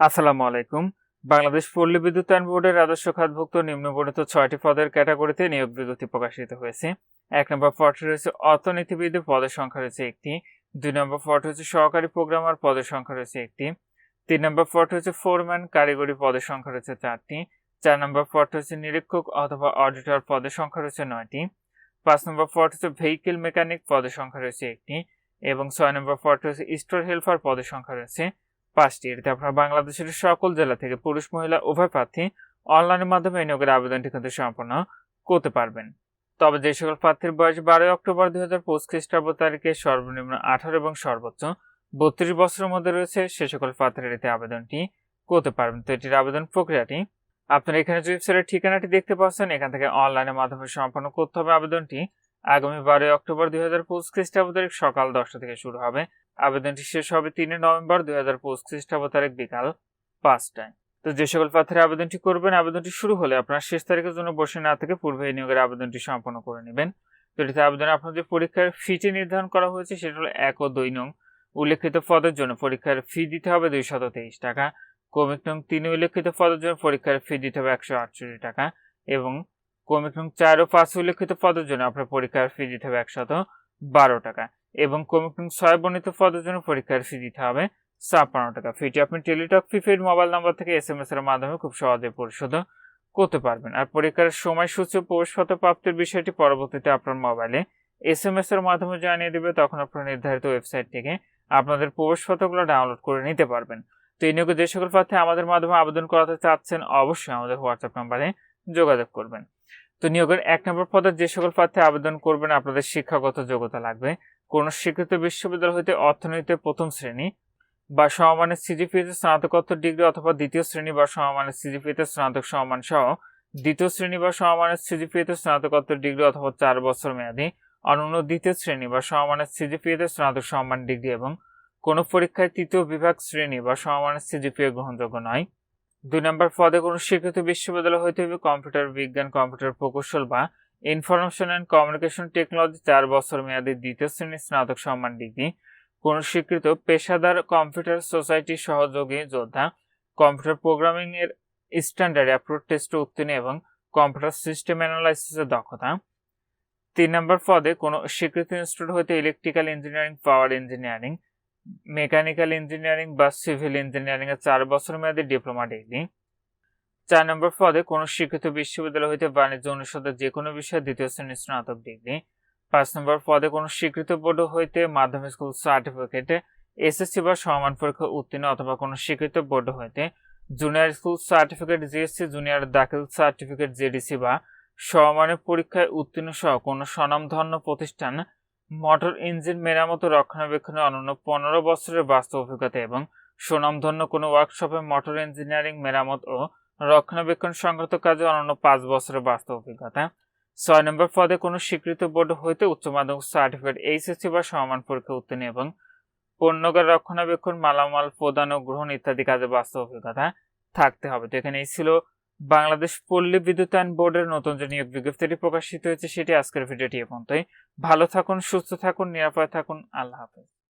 আসসালামু আলাইকুম। বাংলাদেশ পল্লী বিদ্যুৎ বিদ্যুতায়ন বোর্ডের রাজস্ব খাতভুক্ত নিম্নবর্ণিত ছয়টি পদের ক্যাটাগরিতে নিয়োগ বিজ্ঞপ্তি প্রকাশিত হয়েছে। এক নম্বর পদটি রয়েছে অর্থনীতিবিদ, পদের সংখ্যা রয়েছে একটি। দুই নম্বর পদ হচ্ছে সহকারী প্রোগ্রামার, পদের সংখ্যা রয়েছে একটি। তিন নম্বর পদ হচ্ছে ফোরম্যান, কারিগরি পদের সংখ্যা রয়েছে চারটি। চার নম্বর পদ হচ্ছে নিরীক্ষক অথবা অডিটর, পদের সংখ্যা রয়েছে নয়টি। পাঁচ নম্বর পদ হচ্ছে ভেহিকেল মেকানিক, পদের সংখ্যা রয়েছে একটি। এবং ছয় নম্বর পদ হচ্ছে স্টোর হেল্পার, পদের সংখ্যা রয়েছে পাঁচটি। এতে আপনারা বাংলাদেশের সকল জেলা থেকে পুরুষ, মহিলা, উভয় প্রার্থী অনলাইনের মাধ্যমে এই নিয়োগের আবেদনটি কিন্তু সম্পন্ন করতে পারবেন। তবে যে সকল প্রার্থীর বয়স বারোই অক্টোবর দুই হাজার পঁচিশ খ্রিস্টাব্দ তারিখে সর্বনিম্ন আঠারো এবং সর্বোচ্চ বত্রিশ বছরের মধ্যে রয়েছে, সে সকল প্রার্থীর এতে আবেদনটি করতে পারবেন। তো এটির আবেদন প্রক্রিয়াটি আপনারা এখানে ওয়েবসাইটের ঠিকানাটি দেখতে পাচ্ছেন, এখান থেকে অনলাইনের মাধ্যমে সম্পন্ন করতে হবে আবেদনটি। আগামী বারোই অক্টোবর দুই হাজার পঁচিশ খ্রিস্টাব্দ তারিখ সকাল দশটা থেকে শুরু হবে। আবেদনটি শেষ হবে তিনে নভেম্বর দুই হাজার পঁচিশ খ্রিস্টাব্দ তারিখ বিকাল পাঁচটায়। তো যে সকল প্রার্থীরা আবেদনটি করবেন, আবেদনটি শুরু হলে আপনার শেষ তারিখের জন্য বসে না থেকে পূর্বে এই নিয়োগের আবেদনটি সম্পন্ন করে নেবেন। তো আবেদনে আপনার যে পরীক্ষার ফিটি নির্ধারণ করা হয়েছে, সেটা হলো এক ও দুই নং। উল্লেখিত পদের জন্য পরীক্ষার ফি দিতে হবে দুইশত তেইশ টাকা। কমিক নং তিন উল্লেখিত পদের জন্য পরীক্ষার ফি দিতে হবে একশো আটষট্টি টাকা এবং কমিক নং চার ও পাঁচ উল্লেখিত পদের জন্য আপনার পরীক্ষার ফি দিতে হবে একশত বারো টাকা এবং কমিক নং ছয় বর্ণিত পদের জন্য পরীক্ষার ফি দিতে হবে ছাপ্পান্ন টাকা। ফিটি আপনি টেলিটক প্রিপেড মোবাইল নাম্বার থেকে এস এম এস এর মাধ্যমে খুব সহজে পরিশোধ করতে পারবেন। আর পরীক্ষার সময়সূচি ও প্রবেশপত্র প্রাপ্তির বিষয়টি পরবর্তীতে আপনার মোবাইলে এস এম এস এর মাধ্যমে জানিয়ে দেবে, তখন আপনার নির্ধারিত ওয়েবসাইট থেকে আপনাদের প্রবেশপত্রগুলো ডাউনলোড করে নিতে পারবেন। তো এই নিয়োগে যে সকল প্রার্থী আমাদের মাধ্যমে আবেদন করাতে চাচ্ছেন, অবশ্যই আমাদের হোয়াটসঅ্যাপ নাম্বারে যোগাযোগ করবেন। তো নিয়োগের এক নম্বর পদে যে সকল প্রার্থী আবেদন করবেন, আপনাদের শিক্ষাগত যোগ্যতা লাগবে। কোন স্বীকৃত বিশ্ববিদ্যালয় হইতে অর্থনীতিতে প্রথম শ্রেণি বা সমমানের সিজিপিতে স্নাতকোত্তর ডিগ্রি অথবা দ্বিতীয় শ্রেণি বা সমমানের সিজিপিতে স্নাতক সমমান সহ দ্বিতীয় শ্রেণি বা সমমানের সিজিপিতে স্নাতকোত্তর ডিগ্রি অথবা চার বছর মেয়াদী, অনন্য দ্বিতীয় শ্রেণি বা সমমানের সিজিপিতে স্নাতক সম্মান ডিগ্রি এবং কোনো পরীক্ষায় তৃতীয় বিভাগ শ্রেণি বা সমমানের সিজিপিএ গ্রহণযোগ্য নয়। দুই নম্বর পদে কোনো স্বীকৃত বিশ্ববিদ্যালয় হইতে হবে কম্পিউটার বিজ্ঞান, কম্পিউটার প্রকৌশল বা ইনফরমেশন অ্যান্ড কমিউনিকেশন টেকনোলজি চার বছর মেয়াদী দ্বিতীয় শ্রেণির স্নাতক সম্মান ডিগ্রি। কোন স্বীকৃত পেশাদার কম্পিউটার সোসাইটি সহযোগী যোদ্ধা কম্পিউটার প্রোগ্রামিং এর স্ট্যান্ডার্ড অ্যাপ্রোড টেস্ট উত্তীর্ণ এবং কম্পিউটার সিস্টেম অ্যানালাইসিসের দক্ষতা। তিন নম্বর পদে কোনো স্বীকৃত ইনস্টিটিউট হইতে electrical engineering, power engineering mechanical engineering বা সিভিল ইঞ্জিনিয়ারিং এর চার বছর মেয়াদী ডিপ্লোমা ডিগ্রি চার নম্বর পদে কোনো শিক্ষিত বিশ্ববিদ্যালয় হইতে বাণিজ্য অনুষদের যে কোনো বিষয়ে দ্বিতীয় শ্রেণির স্নাতক ডিগ্রি পাঁচ নম্বর পদে কোনো স্বীকৃত বোর্ড হইতে মাধ্যমিক স্কুল সার্টিফিকেটে এসএসসি বা সমান পরীক্ষা উত্তীর্ণ অথবা কোনো স্বীকৃত বোর্ড হইতে junior school certificate JSC junior দাখিল সার্টিফিকেট জেডিসি বা সমমানের পরীক্ষায় উত্তীর্ণ সহ কোনো স্বনামধন্য প্রতিষ্ঠান মোটর ইঞ্জিন মেরামত রক্ষণাবেক্ষণে অনন্য পনেরো বছরের বাস্তব অভিজ্ঞতা এবং সুনামধন্য কোনো ওয়ার্কশপে মোটর ইঞ্জিনিয়ারিং মেরামত ও রক্ষণাবেক্ষণ সংক্রান্ত কাজে অনন্য পাঁচ বছরের বাস্তব অভিজ্ঞতা। ছয় নম্বর পদে কোনো স্বীকৃত বোর্ড হইতে উচ্চ মাধ্যমিক সার্টিফিকেট এইচএসসি বা সমান পরীক্ষা উত্তীর্ণ এবং পণ্যগার রক্ষণাবেক্ষণ, মালামাল প্রদান ও গ্রহণ ইত্যাদি কাজে বাস্তব অভিজ্ঞতা থাকতে হবে। তো এখানে এই ছিল বাংলাদেশ পল্লী বিদ্যুতায়ন বোর্ডের নতুন যে নিয়োগ বিজ্ঞপ্তিটি প্রকাশিত হয়েছে, সেটি আজকের ভিডিওটি এ পর্যন্তই। ভালো থাকুন, সুস্থ থাকুন, নিরাপদ থাকুন। আল্লাহ হাফেজ।